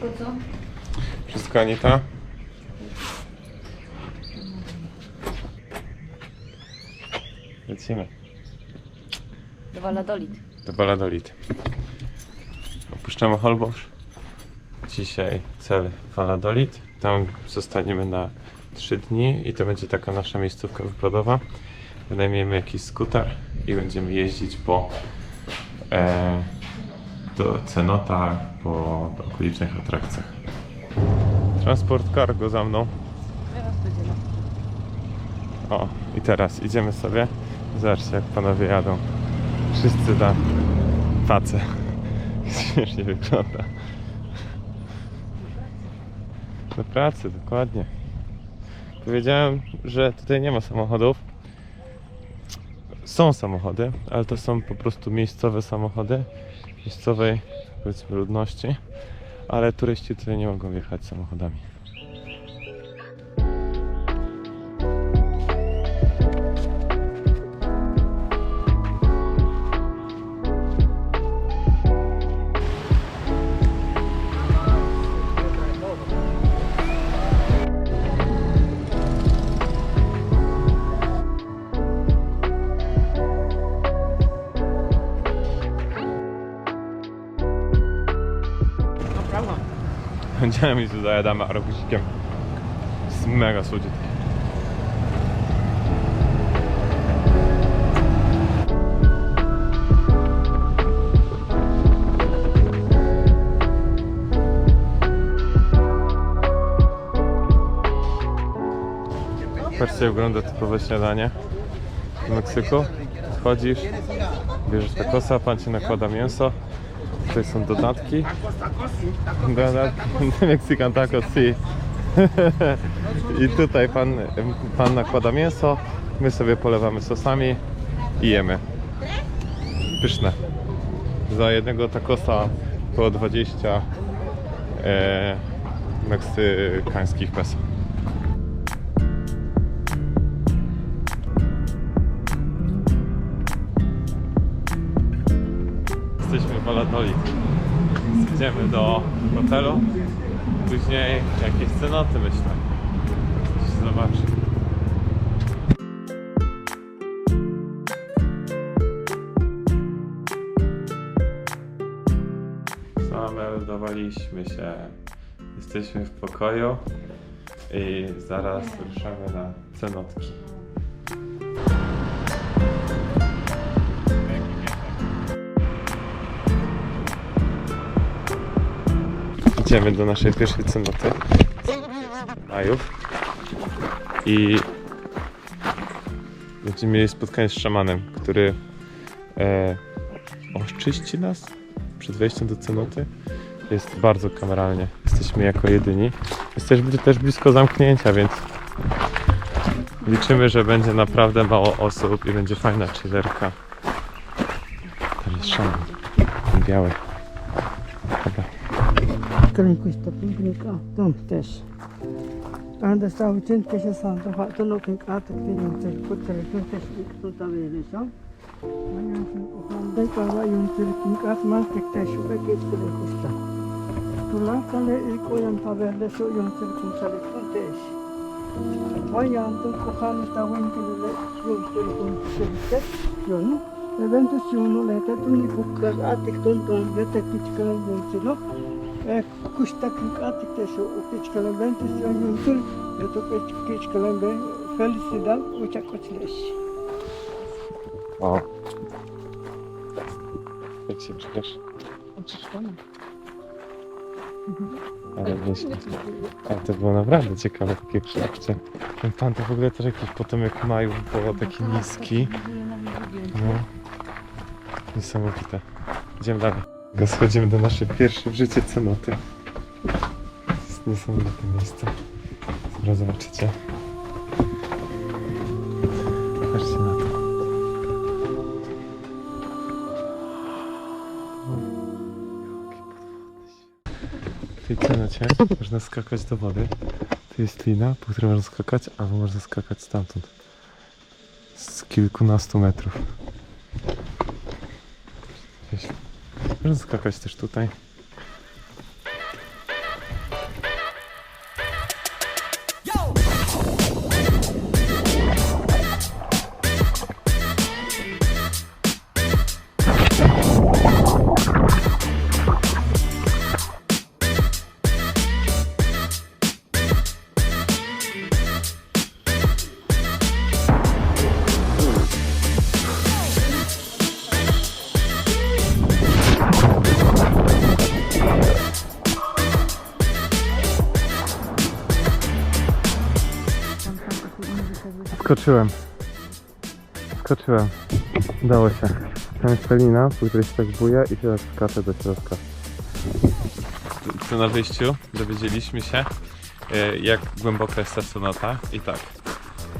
Wszystko co? Wszystko Anita? Lecimy Do Valladolid. do Valladolid. Opuszczamy Holbox. Dzisiaj cel Valladolid. Tam zostaniemy na 3 dni i to będzie taka nasza miejscówka wypadowa. Wynajmiemy jakiś skuter i będziemy jeździć po e, do cenotach, po do okolicznych atrakcjach. Transport cargo za mną. Teraz będziemy. O, i teraz idziemy sobie. Zobaczcie, jak panowie jadą. Wszyscy na pace. Śmiesznie wygląda. Do pracy, dokładnie. Powiedziałem, że tutaj nie ma samochodów. Są samochody, ale to są po prostu miejscowe samochody miejscowej, ludności. Ale turyści tutaj nie mogą wjechać samochodami. Będziemy iść tutaj Adama roguzikiem. Jest mega słodziutki. Jak wygląda typowe śniadanie w Meksyku. Wchodzisz, bierzesz takosa, pan ci nakłada mięso. Tutaj są dodatki. Dodatki. Mexican tacos, si. I tutaj pan, pan nakłada mięso, my sobie polewamy sosami i jemy. Pyszne. Za jednego takosa po 20 e, meksykańskich peso. Jesteśmy w Valladolid. Idziemy do hotelu. Później jakieś cenoty myślę. Coś zobaczy. Zameldowaliśmy się. Jesteśmy w pokoju i zaraz ruszamy na cenotki. Idziemy do naszej pierwszej cenoty. Majów. I będziemy mieli spotkanie z szamanem, który e, oczyści nas przed wejściem do cenoty. Jest bardzo kameralnie. Jesteśmy jako jedyni. Jesteśmy też blisko zamknięcia, więc liczymy, że będzie naprawdę mało osób i będzie fajna chillerka. Tam jest szaman. Ten biały. 그런 것이다 그러니까 좀 됐어 anda stau ucind că și s-a întâmplat în loc în care tine te putere tu te știi că tot avei leșa. Mai am și o handai ca la un circ în cas mai că te și pe chestiile cu sta. Tu la care îi coiam pa verde și un circ în care cum te ești. Mai am tot cu hanul stau în pilule și eu știu cum se vite. Eu nu. Eventul și unul le te tu ni cu că atic tot un vete pici că nu kati teso upichkalan ben teso yuntul yato pichkalan ben felicidad ucha kochles. O. Jak się czujesz? Ale wiesz, ale to było naprawdę ciekawe, takie przejście. Ten pan to w ogóle też jakiś potomek Majów, było taki niski. No. Niesamowite. Idziemy dalej. Schodzimy do naszej pierwszej w życiu cenoty. Jest niesamowite miejsce. Zaraz zobaczycie. Patrzcie na to. W tej cenocie można skakać do wody. Tu jest lina, po której można skakać, albo można skakać stamtąd. Z kilkunastu metrów. Wiesz, Można skakać Wskoczyłem. Wskoczyłem. Udało się. Tam jest pelina, po której się tak buja i się tak do środka. Tu na wyjściu dowiedzieliśmy się, e, jak głęboka jest ta sonata. I tak,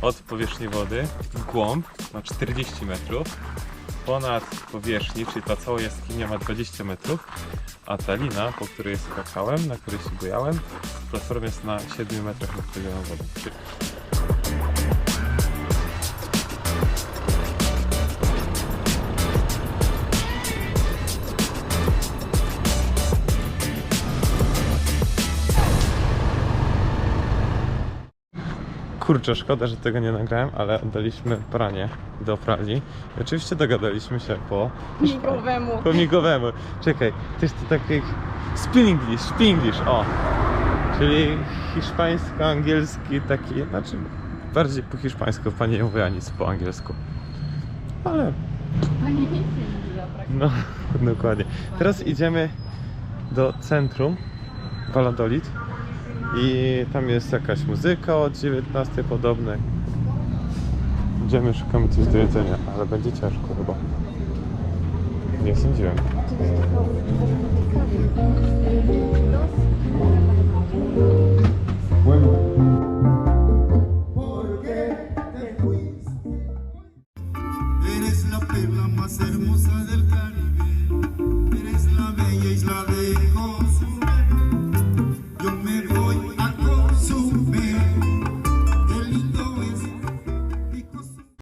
od powierzchni wody w głąb ma 40 metrów, ponad powierzchni, czyli ta cała jaskinia ma 20 metrów, a ta lina, po której skakałem, na której się bujałem, platforma jest na 7 metrach nad poziomem wody. Kurczę, szkoda, że tego nie nagrałem, ale oddaliśmy pranie do pralni. I oczywiście dogadaliśmy się po Migowemu. po migowemu. Czekaj, też to takich Spinglish, Spinglish, o. Czyli hiszpańsko-angielski taki, znaczy bardziej po hiszpańsku, pani nie mówiła nic po angielsku. Ale Pani nic nie mówiła no, dokładnie. Teraz idziemy do centrum Valladolid i tam jest jakaś muzyka od 19 podobnej. Idziemy, szukamy coś do jedzenia, ale będzie ciężko chyba. Nie sądziłem. Eres la perla más hermosa del Caribe.